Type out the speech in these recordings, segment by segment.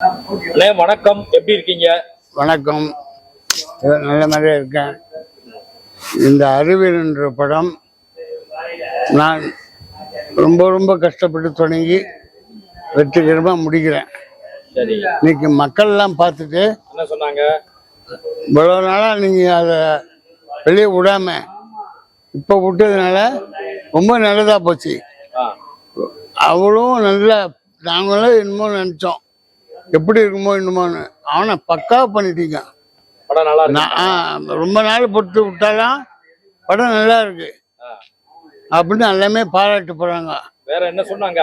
அண்ணே வணக்கம். எப்படி இருக்கீங்க? வணக்கம். நல்ல மாதிரியா இருக்கேன். இந்த அறிவியல் என்ற படம் நான் ரொம்ப ரொம்ப கஷ்டப்பட்டு தொடங்கி வெற்றிகரமாக முடிக்கிறேன். இன்னைக்கு மக்கள்லாம் பார்த்துட்டு என்ன சொன்னாங்க? இவ்வளோ நாளாக நீங்கள் அதை வெளியே விடாம இப்போ விட்டதுனால ரொம்ப நல்லதாக போச்சு. அவளும் நல்ல நாங்களும் என்னமோ நினச்சோம். எப்படி இருக்குமோ என்னமோன்னு அவனை பக்காவா பண்ணிட்டீங்க. படம் நல்லா நான் ரொம்ப நாள் பொறுத்து விட்டாலாம் படம் நல்லா இருக்கு. அப்படின்னு எல்லாமே பாராட்டு போறாங்க வேற என்ன சொன்னாங்க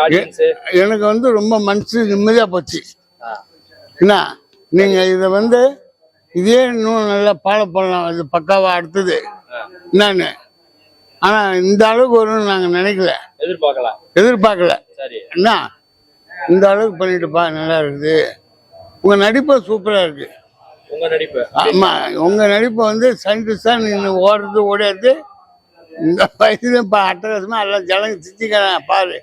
எனக்கு வந்து ரொம்ப மனசு நிம்மதியா போச்சு. என்ன? நீங்க இதை வந்து இதே இன்னும் நல்லா ஃபாலோ பண்ணலாம் இது பக்காவா அடுத்தது. என்னன்னு. ஆனா இந்த அளவுக்கு வரும்னு நாங்க நினைக்கல. எதிர்பார்க்கல. சரி. என்ன? இந்த அளவுக்கு பண்ணிட்டுப்பா நல்லா இருக்குது. உங்க நடிப்பு சூப்பரா இருக்கு. உங்க நடிப்பு? ஆமா உங்க நடிப்பு வந்து சயின்டிஸ்டா நீங்க ஓடுறது ஓடியாது இந்த வயசுல இப்ப அட்டகாசமா எல்லாம் ஜனங்க சித்திக்கிறாங்க பாரு.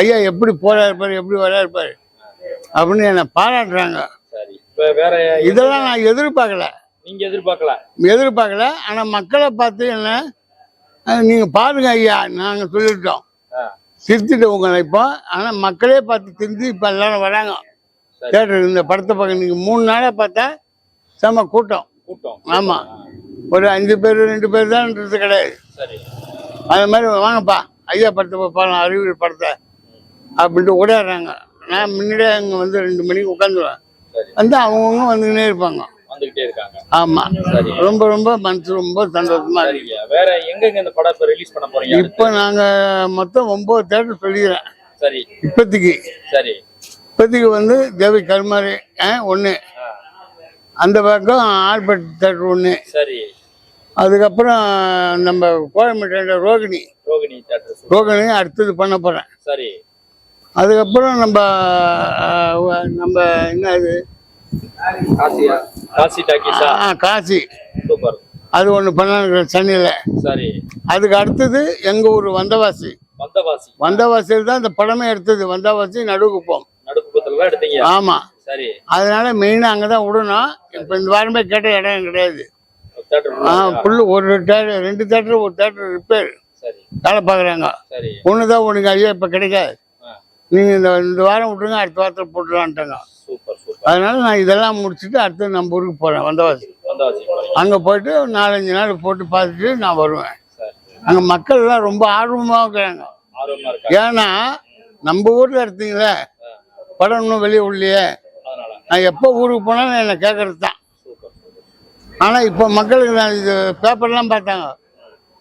ஐயா எப்படி போறாரு பாரு எப்படி வராரு பாரு. அப்படின்னு என்னை பாராட்டுறாங்க. இதெல்லாம் நான் எதிர்பார்க்கல. நீங்க எதிர்பார்க்கல? எதிர்பார்க்கல ஆனா மக்களை பார்த்து என்ன நீங்க பாருங்க ஐயா நாங்க சொல்லிட்டோம் ஆ, திருத்திட்டு உங்களை இப்போ ஆனா மக்களே பார்த்து திருந்தி இப்ப எல்லாரும் வராங்க. தேட்டர் இந்த படத்தை பார்க்க நீங்க மூணு நாளா பார்த்தா செம கூட்டம். கூட்டம். ஆமா. ஒரு அஞ்சு பேர் ரெண்டு பேர் தான்ன்றது கிடையாது. அது மாதிரி வாங்கப்பா. ஐயா படத்தை பார்க்கலாம் அறிவியல் படத்தை அப்படின்ட்டு ஓடிடுறாங்க நான் முன்னாடியே அங்கே வந்து ரெண்டு மணிக்கு உட்காந்துருவேன். வந்து அவங்கவுங்க வந்துக்கினே இருப்பாங்க. வந்துகிட்டே இருக்காங்க. ஆமா. சரி. ரொம்ப ரொம்ப மனசு ரொம்ப சந்தோஷமா இருக்கு. வேற எங்கெங்க இந்த படம் இப்ப ரிலீஸ் பண்ண போறீங்க இப்போ நாங்க மொத்தம் ஒன்பது தேட்டர் சொல்லிக்கிறேன். சரி. இப்போதைக்கு. சரி. இப்போதைக்கு வந்து தேவி கருமாரி ஒன்று அந்த பக்கம் ஆல்பர்ட் தேட்டர் ஒன்று சரி. அதுக்கப்புறம் நம்ம கோயம்பேட்டை ரோகிணி. ரோகிணி தேட்டர் ரோகிணி அடுத்தது பண்ண போகிறேன் சரி. அதுக்கப்புறம் நம்ம நம்ம என்ன இது? காசி டாக்கிஸா ஆ, காசி. சூப்பர். அது ஒன்று பண்ண சென்னையில். சரி. அதுக்கு அடுத்தது எங்கள் ஊர் வந்தவாசி. வந்தவாசி. வந்தவாசியில் தான் இந்த படமே எடுத்தது. வந்தவாசி நடுக்குப்போம் நடுக்குப்பத்துல தான் எடுத்தீங்க? ஆமாம் சரி. அதனால மெயினாக அங்கே தான் விடணும். இப்போ இந்த வாரமே கேட்ட இடம் கிடையாது. ஆ புல்லு ஒரு தேட்டர் ரெண்டு தேட்டர் ஒரு தேட்டர் ரிப்பேர் சரி. வேலை பார்க்குறாங்க. சரி. ஒன்று தான் உனக்கு ஐயா இப்போ கிடைக்காது. நீங்கள் இந்த இந்த வாரம் விட்டுருங்க அடுத்த வாரத்தில் போட்டுலான்ட்டாங்க அதனால நான் இதெல்லாம் முடிச்சுட்டு அடுத்து நம்ம ஊருக்கு போகிறேன் வந்தவாசி. அங்கே போயிட்டு நாலஞ்சு நாள் போட்டு பார்த்துட்டு நான் வருவேன். அங்கே மக்கள் எல்லாம் ரொம்ப ஆர்வமாக இருக்கிறாங்க ஏன்னா நம்ம ஊரில் எடுத்தீங்களே படம் இன்னும் வெளியே உள்ளையே அதனால. நான் எப்போ ஊருக்கு போனாலும் என்னை கேட்கறது தான். ஆனால் இப்போ மக்களுக்கு நான் இது பேப்பர்லாம் பார்த்தாங்க.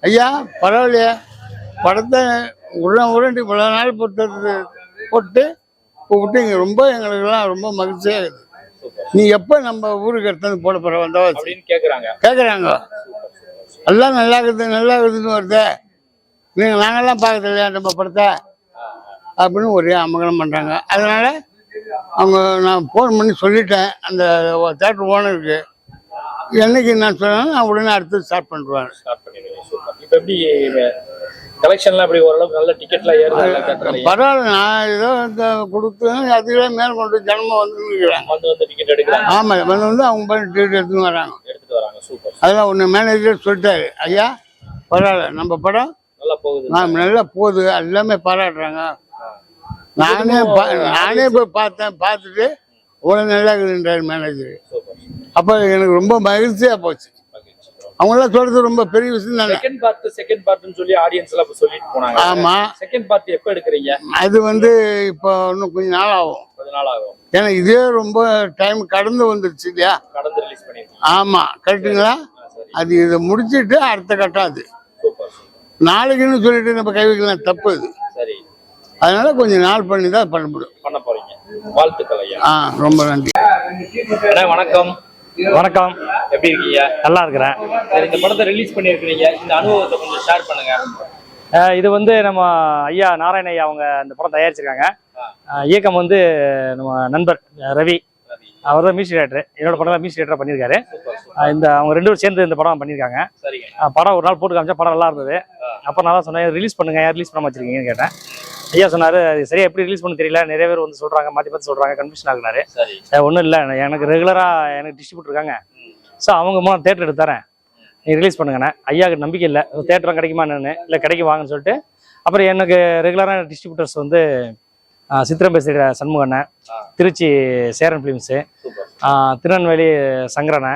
ஐயா பரவாயில்லையே. படத்தை உள்ள உருண்டு இவ்வளோ நாள் போட்டது போட்டு இப்போ விட்டீங்க ரொம்ப எங்களுக்கெல்லாம் ரொம்ப மகிழ்ச்சியாக இருக்குது நீ எப்போ நம்ம ஊருக்கு எடுத்து போட போகிற வந்தவாசி அப்படின்னு கேக்குறாங்க. கேட்குறாங்க எல்லாம் நல்லா இருக்குது நல்லா இருக்குதுன்னு வருது. நீங்கள் நாங்கள்லாம் பார்க்கறது இல்லையா நம்ம படத்தை? அப்படின்னு ஒரே அமகலம் பண்ணுறாங்க அதனால அவங்க நான் ஃபோன் பண்ணி சொல்லிட்டேன். அந்த தேட்டர் ஓனருக்கு என்னைக்கு நான் சொன்னேன் நான் உடனே அடுத்து ஸ்டார்ட் பண்ணிடுவேன். கலெக்ஷன்லாம் எப்படி ஓரளவுக்கு நல்ல டிக்கெட்லாம் ஏறுதா பரவாயில்ல நான் ஏதோ இந்த கொடுத்து அதுவே மேல் கொண்டு ஜனமாக வந்து வந்து டிக்கெட் எடுக்கிறாங்க. ஆமாம் வந்து வந்து அவங்க பண்ணி டிக்கெட் எடுத்துன்னு வராங்க. எடுத்துட்டு வராங்க சூப்பர் அதெல்லாம் ஒன்று மேனேஜர் சொல்லிட்டாரு. ஐயா பரவாயில்ல நம்ம படம் நல்லா போகுது. நான் நல்லா போகுது எல்லாமே பாராட்டுறாங்க. நானே நானே போய் பார்த்தேன் பார்த்துட்டு இவ்வளோ நல்லா இருக்குதுன்றார் மேனேஜர் அப்போ எனக்கு ரொம்ப மகிழ்ச்சியாக போச்சு. அவங்களாம் சொல்கிறது ரொம்ப பெரிய விஷயம் தானே. செகண்ட் பார்ட் செகண்ட் பார்ட்னு சொல்லி ஆடியன்ஸ் எல்லாம் இப்ப சொல்லிட்டு போனாங்க. ஆமாம் செகண்ட் பார்ட் எப்போ எடுக்கிறீங்க? அது வந்து இப்போ இன்னும் கொஞ்ச நாள் ஆகும். கொஞ்ச நாள் ஆகும். ஏன்னா இதே ரொம்ப டைம் கடந்து வந்துருச்சு இல்லையா? கடந்து ரிலீஸ் பண்ணிருக்கீங்க. ஆமாம் கரெக்டுங்களா அது இதை முடிச்சிட்டு அடுத்த கட்டம் அது. நாளைக்குன்னு சொல்லிட்டு நம்ம கை வைக்கலாம் தப்பு அது. சரி. அதனால கொஞ்சம் நாள் பண்ணி தான் பண்ண முடியும். பண்ண போறீங்க. வாழ்த்துக்கள் ஐயா. ஆ ரொம்ப நன்றி. வணக்கம். வணக்கம். எப்படி இருக்கீங்க? நல்லா இருக்கிறேன். சரி இந்த படத்தை ரிலீஸ் பண்ணியிருக்கிறீங்க. இந்த அனுபவத்தை கொஞ்சம் ஷேர் பண்ணுங்க. இது வந்து நம்ம ஐயா நாராயண ஐயா அவங்க இந்த படம் தயாரிச்சிருக்காங்க. இயக்கம் வந்து நம்ம நண்பர் ரவி. அவர் தான் மியூசிக் டைரக்டர் என்னோட படம் மியூசிக் டைரக்டர் பண்ணியிருக்காரு. இந்த அவங்க ரெண்டு பேரும் சேர்ந்து இந்த படம் பண்ணியிருக்காங்க. படம் ஒரு நாள் போட்டு காமிச்சா படம் நல்லா இருந்தது. அப்போ தான் சொன்னேன் ரிலீஸ் பண்ணுங்க ரிலீஸ் பண்ண வச்சிருக்கீங்கன்னு கேட்டேன். ஐயா சொன்னாரு அது சரியா எப்படி ரிலீஸ் பண்ண தெரியல. நிறைய பேர் வந்து சொல்றாங்க மாத்தி மாத்தி சொல்றாங்க கன்ஃபியூஷன் ஆகுனாரு. ஒன்றும் இல்லை எனக்கு ரெகுலரா எனக்கு டிஸ்ட்ரிபியூட் இருக்காங்க. ஸோ அவங்க மூலம் தேட்டர் எடுத்து தரேன். நீ ரிலீஸ் பண்ணுங்கண்ணே. ஐயாவுக்கு நம்பிக்கை இல்லை. தேட்டரும் கிடைக்குமா என்னன்னு? இல்லை கிடைக்கும் வாங்கன்னு சொல்லிட்டு. அப்புறம் எனக்கு ரெகுலரான டிஸ்ட்ரிபியூட்டர்ஸ் வந்து ஆஹ், சித்திரம்பேசி சண்முகண்ணன். திருச்சி சேரன் ஃபிலிம்ஸு திருநெல்வேலி சங்கரனை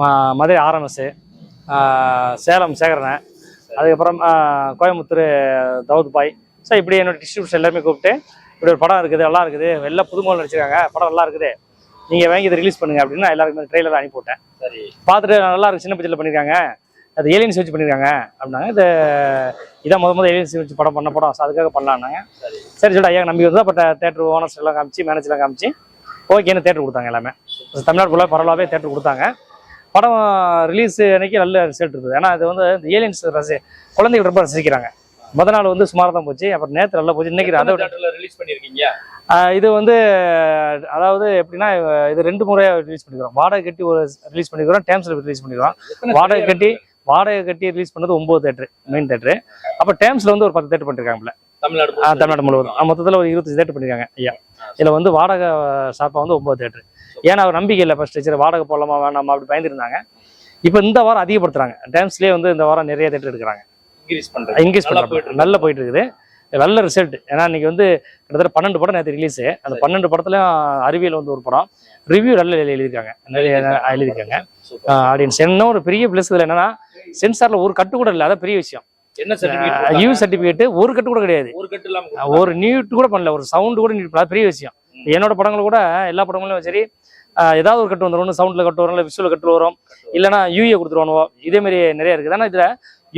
ஆஹ், மதுரை ஆர்எம்எஸ் சேலம் சேகரனை அதுக்கப்புறம் கோயம்புத்தூர் தவுத் பாய் ஸோ இப்படி என்னோட டிஸ்ட்ரிபியூட்டர்ஸ் எல்லாருமே கூப்பிட்டு இப்படி ஒரு படம் இருக்குது நல்லா இருக்குது எல்லாம் புதுமொழி நடிச்சிருக்காங்க படம் நல்லா இருக்குது நீங்கள் வாங்கி இதை ரிலீஸ் பண்ணுங்க அப்படின்னு நான் எல்லாருக்குமே ட்ரெய்லர் அனுப்பி விட்டேன் சரி. பார்த்துட்டு நல்லா இருக்கு சின்ன பட்ஜெட்டில் பண்ணியிருக்காங்க அது ஏலியன்ஸ் வச்சு பண்ணியிருக்காங்க அப்படின்னாங்க. இது இதான் முத முத ஏலியன்ஸ் வச்சு படம் பண்ண படம். அதுக்காக பண்ணலான்னாங்க சரி. சரி சொல்லிட்டு ஐயா நம்பி வந்தா பட் தேட்டர் ஓனர்ஸ் எல்லாம் காமிச்சு மேனேஜர்லாம் காமிச்சு ஓகேன்னு தேட்டர் கொடுத்தாங்க எல்லாமே. தமிழ்நாடு ஃபுல்லாக பரவலாகவே தேட்டர் கொடுத்தாங்க. படம் ரிலீஸ் அன்னைக்கு நல்ல ரிசல்ட் இருக்குது ஏன்னா இது வந்து இந்த ஏலியன்ஸ் ரசி குழந்தைகள் ரொம்ப ரசிக்கிறாங்க. முத நாள் வந்து சுமாராக தான் போச்சு. அப்புறம் நேற்று நல்லா போச்சு. இன்னைக்கு அதை ரிலீஸ் பண்ணிருக்கீங்க? ஆஹ் இது வந்து அதாவது எப்படின்னா இது ரெண்டு முறையாக ரிலீஸ் பண்ணிக்கிறோம். வாடகை கட்டி ஒரு ரிலீஸ் பண்ணிக்கிறோம். டேம்ஸில் ரிலீஸ் பண்ணிக்கிறோம். வாடகை கட்டி வாடகை கட்டி ரிலீஸ் பண்ணது ஒன்பது தேட்டர் மெயின் தேட்டர் அப்போ டேம்ஸில் வந்து ஒரு பத்து தேட்டர் பண்ணிருக்காங்கல்ல. தமிழ்நாடு தமிழ்நாடு முழுவதும். மொத்தத்துல ஒரு இருபத்தஞ்சு தேட்டர் பண்ணிருக்காங்க ஐயா. இதுல வந்து வாடகை சார்பா வந்து ஒன்பது தேட்டர் ஏன்னா அவர் நம்பிக்கை இல்லை ஃபர்ஸ்ட் சரி வாடகை போடலாமா வேணாமா அப்படி பயந்துருந்தாங்க. இப்போ இந்த வாரம் அதிகப்படுத்துறாங்க. டைம்ஸ்லேயே வந்து இந்த வாரம் நிறைய தேட்டர் எடுக்கிறாங்க. இன்க்ரீஸ் பண்றேன் இன்க்ரீஸ் போயிட்டு நல்லா போயிட்டு இருக்குது நல்ல ரிசல்ட் ஏன்னா இன்னைக்கு வந்து கிட்டத்தட்ட பன்னெண்டு படம் நேற்று ரிலீஸ் அந்த பன்னெண்டு படத்துலயும் அறிவியல் வந்து ஒரு படம். ரிவ்யூ நல்ல எழுதியிருக்காங்க. நிறைய எழுதியிருக்காங்க. ஆடியன்ஸ் என்ன ஒரு பெரிய ப்ளஸ் இதில் என்னன்னா சென்சார்ல ஒரு கட்டு கூட இல்லை. அதான் பெரிய விஷயம். என்ன யூ சர்டிஃபிகேட் ஒரு கட்டு கூட கிடையாது. ஒரு கட்டு இல்லாம அஹ் ஒரு நியூட் கூட பண்ணல. ஒரு சவுண்ட் கூட பண்ணல. அது பெரிய விஷயம். என்னோட படங்கள் கூட எல்லா படங்களும் சரி ஏதாவது ஒரு கட்டு வந்துடும் சவுண்டில் கட்டு வரும் இல்லை விஷுவல் கட்டு வரும். இல்லைனா யூஏ கொடுத்துருவானுவோ. இதே மாதிரி நிறைய இருக்குது. ஆனால் இதில்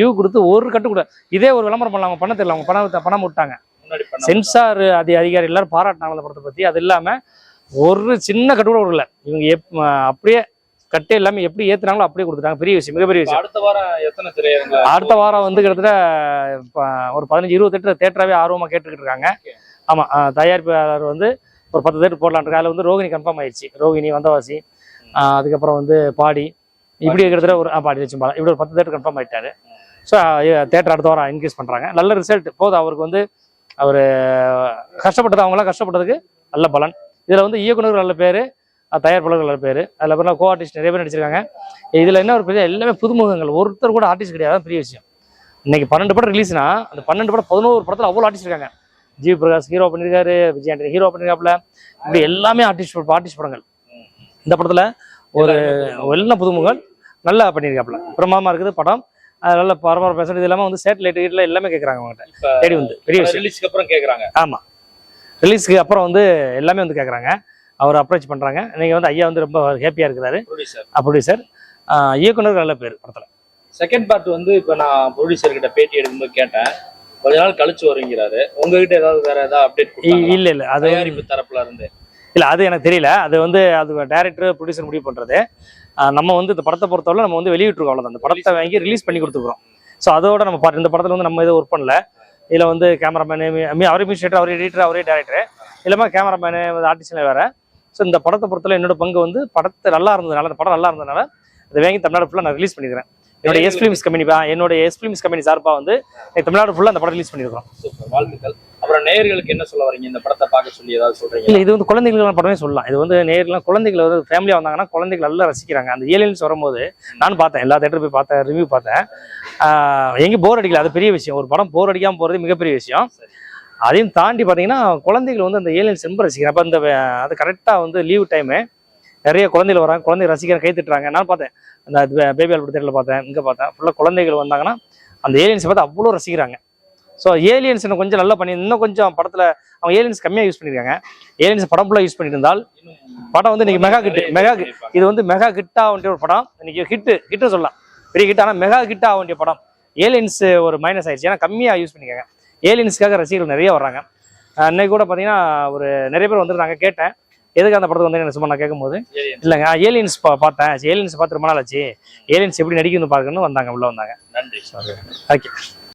யூ கொடுத்து ஒரு கட்டு கூட. இதே ஒரு விளம்பரம் பண்ணலாம். அவங்க பண்ண தெரியல. அவங்க பணம் பணம் விட்டாங்க. சென்சார் அதி அதிகாரி எல்லாரும் பாராட்டினாங்க அந்த படத்தை பற்றி அது இல்லாமல் ஒரு சின்ன கட்டு கூட கொடுக்கல. இவங்க எப் அப்படியே கட்டே எல்லாமே எப்படி ஏத்துனாங்களோ அப்படியே கொடுத்துட்டாங்க. பெரிய விஷயம் மிகப்பெரிய விஷயம். அடுத்த வாரம் எத்தனை திரையரங்க? அடுத்த வாரம் வந்து கிட்டத்தட்ட ஒரு பதினஞ்சு இருபது தேட்டர் தேட்டராகவே ஆர்வமாக கேட்டுக்கிட்டு இருக்காங்க. ஆமாம் தயாரிப்பாளர் வந்து ஒரு பத்து தேட்டர் போடலான் இருக்காங்க. அதில் வந்து ரோகிணி கன்ஃபார்ம் ஆயிடுச்சு. ரோகிணி வந்தவாசி அதுக்கப்புறம் வந்து பாடி. இப்படி கிட்டத்தட்ட ஒரு பாடி வச்சு இப்படி ஒரு பத்து தேட்டர் கன்ஃபார்ம் ஆயிட்டாரு. ஸோ தேட்டர் அடுத்த வாரம் இன்க்ரீஸ் பண்ணுறாங்க நல்ல ரிசல்ட் போதும் அவருக்கு வந்து அவர் கஷ்டப்பட்டது அவங்களாம் கஷ்டப்பட்டதுக்கு நல்ல பலன். இதில் வந்து இயக்குனர் நல்ல பேர் தயாரிப்பாளர்கள் நல்ல பேர் அதில் அப்புறம் கோ ஆர்டிஸ்ட் நிறைய பேர் நடிச்சிருக்காங்க. இதில் என்ன ஒரு பெரிய எல்லாமே புதுமுகங்கள். ஒருத்தர் கூட ஆர்டிஸ்ட் கிடையாது. பெரிய விஷயம். இன்னைக்கு பன்னெண்டு படம் ரிலீஸ்னா அந்த பன்னெண்டு படம் பதினோரு படத்தில் அவ்வளோ ஆர்டிஸ்ட் இருக்காங்க. ஜி பிரகாஷ் ஹீரோ பண்ணியிருக்காரு விஜய் ஆண்டனி ஹீரோ பண்ணியிருக்காப்புல இப்படி எல்லாமே ஆர்டிஸ்ட் ஆர்டிஸ்ட் படங்கள். இந்த படத்தில் ஒரு எல்லாம் புதுமுகங்கள். நல்லா பண்ணியிருக்காப்புல பிரமாதமாக இருக்குது படம். அது நல்ல பரபர பேசுறது. இது இல்லாமல் வந்து சேட்டலைட் வீட்டில் எல்லாமே கேட்குறாங்க அவங்ககிட்ட. தேடி வந்து பெரிய விஷயம். ரிலீஸ்க்கு அப்புறம் கேக்குறாங்க. ஆமாம் ரிலீஸ்க்கு அப்புறம் வந்து எல்லாமே வந்து கேட்குறாங்க அவர் அப்ரோச் பண்ணுறாங்க நீங்கள் வந்து ஐயா வந்து ரொம்ப ஹாப்பியாக இருக்கிறாரு. ப்ரொடியூசர் இயக்குனர் நல்ல பேர் படத்தில். செகண்ட் பார்ட் வந்து இப்ப நான் ப்ரொடியூசர் கிட்ட பேட்டி எடுக்கும்போது கேட்டேன். கொஞ்ச நாள் கழிச்சு வருங்கிறாரு. உங்ககிட்ட ஏதாவது வேற ஏதாவது அப்டேட் இல்லை இல்லை. அது தயாரிப்பு தரப்புல இருந்து. இல்லை அது எனக்கு தெரியல. அது வந்து அது டேரக்டர் ப்ரொடியூசர் முடிவு பண்ணுறது நம்ம வந்து இந்த படத்தை பொறுத்தவரை நம்ம வந்து வெளியிட்டிருக்கோம் அவ்வளோதான் அந்த படத்தை வாங்கி ரிலீஸ் பண்ணி கொடுத்துருக்கோம் ஸோ அதோட நம்ம இந்த படத்தில் வந்து நம்ம எதுவும் ஒர்க் பண்ணல. இதில் வந்து கேமராமேனு அவரே மியூசியேட்டர் அவரே எடிட்டர் அவரே டேரக்டர் இல்லாமல் கேமராமேனு ஆர்டிஸ்ட்ல வேற. ஸோ இந்த படத்தை பொறுத்தவரை என்னோட பங்கு வந்து படத்தை நல்லா இருந்ததுனால அந்த படம் நல்லா இருந்ததுனால இதை வாங்கி தமிழ்நாடு ஃபுல்லாக நான் ரிலீஸ் பண்ணிக்கிறேன். என்னோட எஸ் ஃபிலிம்ஸ் கம்பெனி என்னோட எஸ் ஃபிலிம்ஸ் கம்பெனி சார்பாக வந்து தமிழ்நாடு ஃபுல்லாக அந்த படம் ரிலீஸ் வாழ்த்துக்கள். அப்புறம் நேயர்களுக்கு என்ன சொல்ல வரீங்க? இந்த படத்தை பார்க்க சொல்லி ஏதாவது சொல்றீங்க இல்ல இது வந்து குழந்தைகளுக்கான படமே சொல்லலாம். இது வந்து நேர்லாம் குழந்தைகள் வந்து ஃபேமிலியா வந்தாங்கன்னா குழந்தைகள் நல்லா ரசிக்கிறாங்க. அந்த ஏலியன்ஸ் வரும்போது நானும் பார்த்தேன். எல்லா தேட்டரும் போய் பார்த்தேன் ரிவ்யூ பார்த்தேன். ஆஹ் எங்கேயும் போர் அடிக்கல. அது பெரிய விஷயம். ஒரு படம் போர் அடிக்காம போறது மிகப்பெரிய விஷயம். அதையும் தாண்டி பார்த்தீங்கன்னா குழந்தைகள் வந்து அந்த ஏலியன்ஸ் ரொம்ப ரசிக்கிறாங்க. அப்போ அந்த அது கரெக்டாக வந்து லீவ் டைமு நிறைய குழந்தைகள் வராங்க. குழந்தை ரசிக்கிறேன் கை திட்டுறாங்க. நான் பார்த்தேன். அந்த பேபி ஆல்பர்ட் தேட்டரில் பார்த்தேன். இங்கே பார்த்தேன். ஃபுல்லாக குழந்தைகள் வந்தாங்கன்னா அந்த ஏலியன்ஸை பார்த்து அவ்வளோ ரசிக்கிறாங்க. ஸோ ஏலியன்ஸ் இன்னும் கொஞ்சம் நல்லா பண்ணி இன்னும் கொஞ்சம் படத்தில் அவங்க ஏலியன்ஸ் கம்மியாக யூஸ் பண்ணியிருக்காங்க ஏலியன்ஸ் படம் ஃபுல்லாக யூஸ் பண்ணியிருந்தால் படம் வந்து இன்னைக்கு மெகா கிட்டு மெகா இது வந்து மெகா ஹிட் ஆக வேண்டிய ஒரு படம். இன்னைக்கு ஹிட்டு ஹிட்டு சொல்லலாம். பெரிய ஹிட் ஆனால் மெகா ஹிட் ஆக வேண்டிய படம். ஏலியன்ஸ் ஒரு மைனஸ் ஆயிடுச்சு. ஏன்னா கம்மியாக யூஸ் பண்ணிக்காங்க ஏலியன்ஸ்க்காக ரசிகர்கள் நிறைய வர்றாங்க. இன்னைக்கு கூட பார்த்தீங்கன்னா ஒரு நிறைய பேர் வந்திருந்தாங்க கேட்டேன். எதுக்கு அந்த படத்துக்கு வந்து சும்மா நான் கேட்கும்போது. இல்லைங்க ஏலியன்ஸ் பார்த்தேன். ஏலியன்ஸ் பார்த்து ரொம்ப நாள் ஆச்சு. ஏலியன்ஸ் எப்படி நடிக்குதுன்னு பார்க்கணும்னு வந்தாங்க உள்ள வந்தாங்க. நன்றி. ஓகே